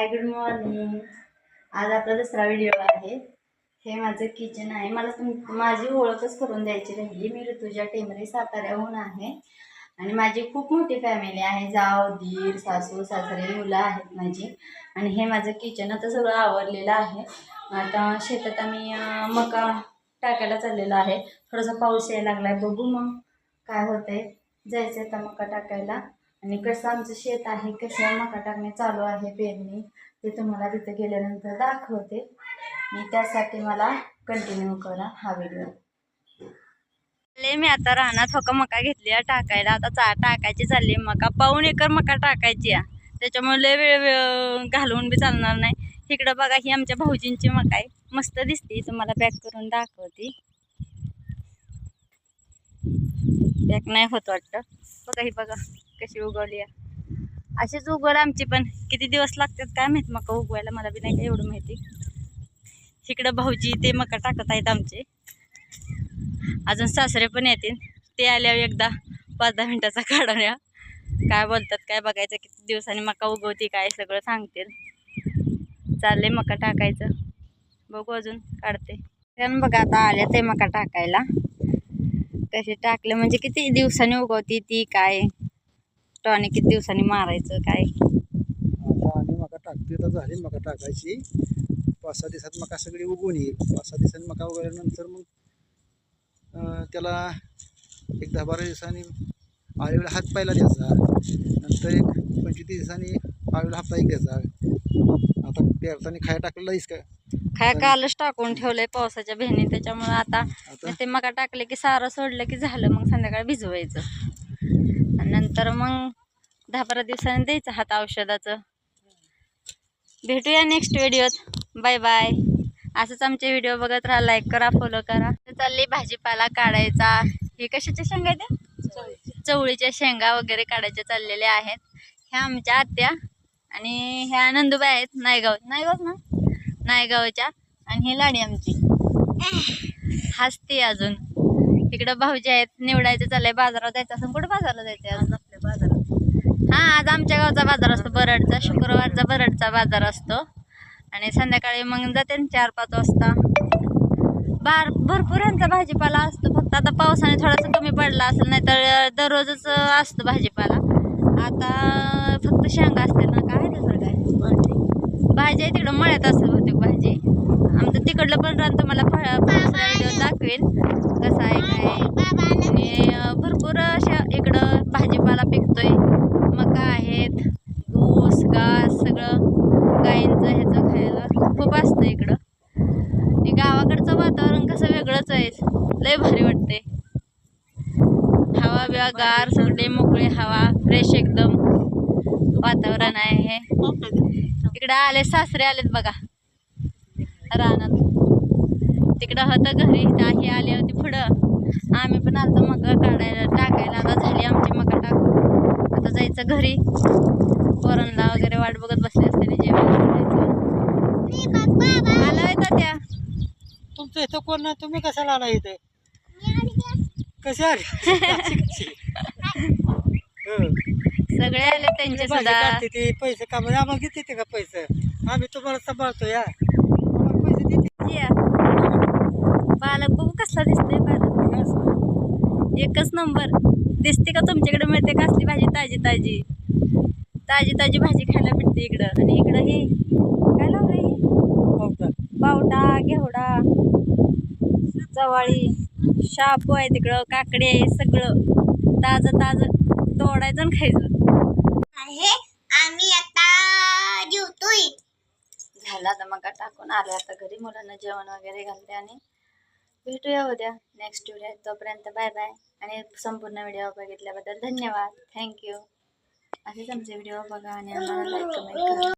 Hi good morning आज आपला दुसरा व्हिडिओ आहे. हे माझं किचन आहे. मला तुम माझी ओळखच करून द्यायची राहिली. मी ऋतुजा टेमरे साताऱ्याहून आहे. आणि माझी खूप मोठी फॅमिली आहे. जाव दीर सासू सासरे मुलं आहेत माझी. आणि हे माझं किचन आता सगळं आवरलेलं आहे. आता शेतात आम्ही मका टाकायला चाललेलो आहे. थोडासा पाऊस यायला लागलाय. बघू मग काय होतंय. जायचं आहे आता मका टाकायला. आणि कसं आमचं शेत आहे कसं मका टाकणे चालू आहे पेरणी ते तुम्हाला तिथं गेल्यानंतर दाखवते. मी त्यासाठी मला कंटिन्यू करा हा व्हिडिओ लय मी आता रानात होका मका घेतली आहे टाकायला. आता चा टाकायची चालली मका. पाऊन एकर मका टाकायची आहे. त्याच्यामुळे वेळ वेळ घालवून बी चालणार नाही. इकडं बघा ही आमच्या भाऊजींची मका आहे. मस्त दिसते. तुम्हाला पॅक करून दाखवते. पॅक नाही होत वाटतं. बघा ही बघा. कशी उगवली आहे. अशीच उगवल आमची पण. किती दिवस लागतात काय माहीत मका उगवायला मला बी नाही काय एवढं माहिती. इकडं भाऊजी ते मका टाकत आहेत आमचे. अजून सासरे पण येतील. ते आल्यावर एकदा पाच दहा मिनटाचा काढूया काय बोलतात काय बघायचं किती दिवसांनी मका उगवते काय सगळं सांगतील. चालले मका टाकायचं. बघू अजून काढते. कारण बघा आता आल्या ते मका टाकायला. कसे टाकले म्हणजे किती दिवसांनी उगवती ती काय? टॉने किती दिवसांनी मारायचं काय? आता आम्ही मका टाकतोय तर झाली मका टाकायची. पाच सहा दिवसात मका सगळी उगवून येईल. पाच सहा दिवसांनी मका उगवल्यानंतर मग त्याला एक दहा बारा दिवसांनी आळीला हात पायला द्यायचा नंतर एक पंचवीस दिवसांनी आळीला हप्ता एक द्यायचा आता पेरताना खाया टाकलेला का? काय कालच टाकून ठेवलंय पावसाच्या भेणी त्याच्यामुळे आता ते मका टाकले की सारं सोडलं की झालं. मग संध्याकाळी भिजवायचं. आणि नंतर मग दहा बारा दिवसांनी द्यायचं हात औषधाचं. भेटूया नेक्स्ट व्हिडिओत बाय बाय असंच आमचे व्हिडिओ बघत राहा लाईक करा फॉलो करा. चालली भाजीपाला काढायचा. हे कशाच्या शेंगा आहेत? त्या? चवळीच्या शेंगा वगैरे काढायच्या चाललेल्या आहेत. ह्या आमच्या आत्या आणि ह्या नंदुबाई आहेत नायगाव. नायगाव ना? नायगावच्या. आणि ही लाडी आमची. हसते अजून. इकडं भाऊजी आहेत निवडायचं चाललंय बाजारात जायचं असं कुठं बाजारला जायचं आज? आपल्या बाजारात. हा आज आमच्या गावचा बाजार असतो बरडचा. शुक्रवारचा बरडचा बाजार असतो. आणि संध्याकाळी मग जाते चार पाच वाजता. बार भरपूर यांचा भाजीपाला असतो. फक्त आता पावसाने थोडासा कमी पडला असेल नाही तर दररोजच असतो भाजीपाला. आता फक्त शेंगा असतील ना काय दुसरं काय? भाजी. आहे तिकडं मळ्यात असेल बहुतेक भाजी. आमचं तिकडलं पण रान तुम्हाला व्हिडिओ दाखवेन. कसं आहे काय आणि भरपूर अशा इकडं भाजीपाला पिकतोय. मका आहेत ऊस घास सगळं. गाईंचं ह्याचं खायला खूप असतं इकडं. गावाकडचं वातावरण कसं वेगळंच आहे. लय भारी वाटते हवा बिवा गार सगळे मोकळे हवा फ्रेश एकदम. वातावरण आहे हे. इकडं आले सासरे आलेत बघा. रानात. तिकडं होतं घरी ही आली होती पुढं. आम्ही पण आलतो मका काढायला. टाकायला आता झाली आमची मका टाकून. आता जायचं घरी. पोरांना वगैरे वाट बघत बसले असते जेवण करायचं. आला होता त्या? तुमचं इथं कोण नाही? तुम्ही कशाला आला इथे? कसे आले? हो. सगळे आले त्यांचे सुद्धा. पैसे कामाला. आम्हाला देते का पैसे? आम्ही तुम्हाला सांभाळतो या आम्हाला पैसे देते या. पालक बघू कसला दिसतोय पालक एकच नंबर. दिसते का तुमच्याकडे? मिळते का असली भाजी? ताजी ताजी. ताजी ताजी भाजी खायला भेटते इकडं. आणि इकडं हे. काय लावलंय हे? पावटा. पावटा घेवडा चवाळी शापू आहे तिकडं काकडे आहे सगळं. ताजं ताजं. तोडायचं आणि खायचं. आहे. आम्ही आता जेवतोय. झालं आता मग टाकून आले आता घरी. मुलांना जेवण वगैरे घालते आणि भेटूया उद्या नेक्स्ट व्हिडिओ तोपर्यंत बाय बाय आणि संपूर्ण व्हिडिओ बघितल्याबद्दल धन्यवाद. थँक्यू असेच आमचे व्हिडिओ बघा आणि आम्हाला लाईक कमेंट करा.